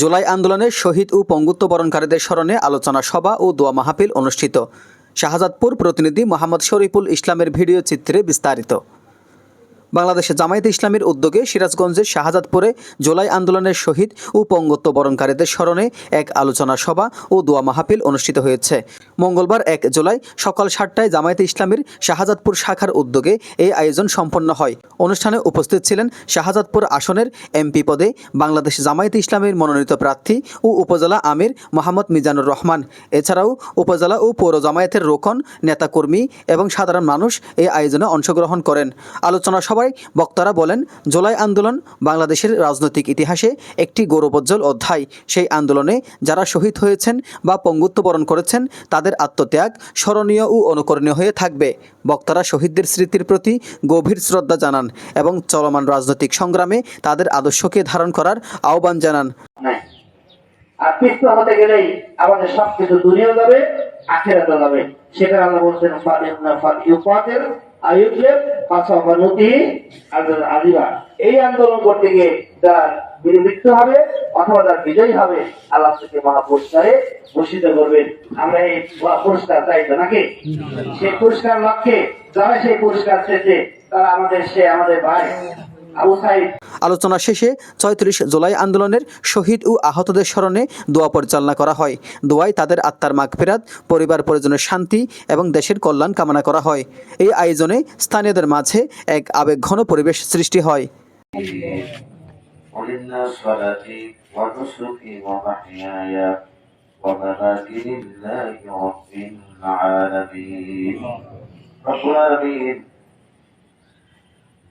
জুলাই আন্দোলনে শহীদ ও পঙ্গুত্ব বরণকারীদের স্মরণে আলোচনা সভা ও দোয়া মাহফিল অনুষ্ঠিত। শাহজাদপুর প্রতিনিধি মোহাম্মদ শরীফুল ইসলামের ভিডিও চিত্রে বিস্তারিত। বাংলাদেশে জামায়াতে ইসলামীর উদ্যোগে সিরাজগঞ্জের শাহজাদপুরে জুলাই আন্দোলনের শহীদ ও পঙ্গত্ব বরণকারীদের স্মরণে এক আলোচনা সভা ও দোয়া মাহফিল অনুষ্ঠিত হয়েছে। মঙ্গলবার এক জুলাই সকাল সাতটায় জামায়াতে ইসলামীর শাহজাদপুর শাখার উদ্যোগে এই আয়োজন সম্পন্ন হয়। অনুষ্ঠানে উপস্থিত ছিলেন শাহজাদপুর আসনের এমপি পদে বাংলাদেশ জামায়াতে ইসলামীর মনোনীত প্রার্থী ও উপজেলা আমির মোহাম্মদ মিজানুর রহমান। এছাড়াও উপজেলা ও পৌর জামায়াতের রোকন, নেতাকর্মী এবং সাধারণ মানুষ এই আয়োজনে অংশগ্রহণ করেন। আলোচনা সভায় বক্তারা বলেন, জোলাই আন্দোলন বাংলাদেশের রাজনৈতিক ইতিহাসে একটি গৌরবোজ্জ্বল অধ্যায়। সেই আন্দোলনে যারা শহীদ হয়েছেন বা পঙ্গুত্ব বরণ করেছেন, তাদের আত্মত্যাগ স্মরণীয় ও অনুকরণীয় হয়ে থাকবে। বক্তারা শহীদদের স্মৃতির প্রতি গভীর শ্রদ্ধা জানান এবং চলমান রাজনৈতিক সংগ্রামে তাদের আদর্শকে ধারণ করার আহ্বান জানান। যাবে সেটা আল্লাহ বলছেন আয়ুবলেব মানুতি আজিবা। এই আন্দোলন করতে গিয়ে তার বীর মৃত্যু হবে অথবা তার বিজয়ী হবে আল্লাহ থেকে মহাপুরস্কারে ভূষিত করবেন। আমরা এই পুরস্কার চাই তো নাকি? সেই পুরস্কার লক্ষ্যে যারা সেই পুরস্কার চেয়েছে তারা আমাদের সে আমাদের ভাই। আলোচনা শেষে ছয়ত্রিশ জুলাই আন্দোলনের শহীদ ও আহতদের স্মরণে দোয়া পরিচালনা করা হয়। দোয়ায় তাদের আত্মার মাগফেরাত পরিবার পরিজনের শান্তি এবং দেশের কল্যাণ কামনা করা হয়। এই আয়োজনে স্থানীয়দের মাঝে এক আবেগঘন পরিবেশ সৃষ্টি হয়।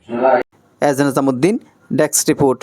قل এজ নিজামুদ্দিন ডেস্ক রিপোর্ট।